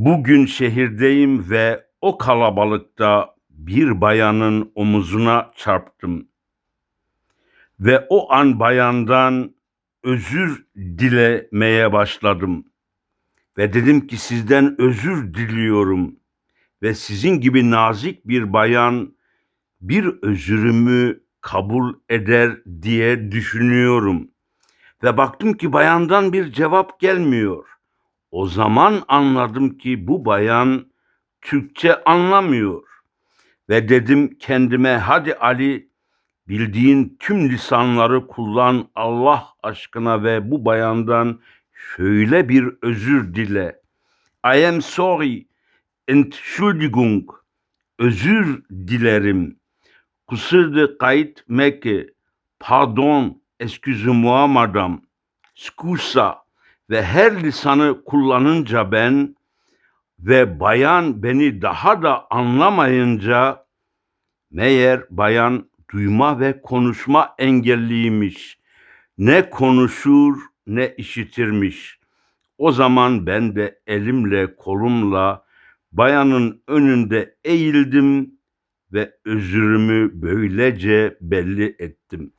Bugün şehirdeyim ve o kalabalıkta bir bayanın omuzuna çarptım. Ve o an bayandan özür dilemeye başladım. Ve dedim ki sizden özür diliyorum. Ve sizin gibi nazik bir bayan bir özürümü kabul eder diye düşünüyorum. Ve baktım ki bayandan bir cevap gelmiyor. O zaman anladım ki bu bayan Türkçe anlamıyor. Ve dedim kendime hadi Ali bildiğin tüm lisanları kullan Allah aşkına ve bu bayandan şöyle bir özür dile. I am sorry, Entschuldigung, özür dilerim. Kusurde kayıt meke, pardon, excuse-moi madame, scusa ve her lisanı kullanınca ben ve bayan beni daha da anlamayınca meğer bayan duyma ve konuşma engelliymiş. Ne konuşur ne işitirmiş. O zaman ben de elimle kolumla bayanın önünde eğildim ve özürümü böylece belli ettim.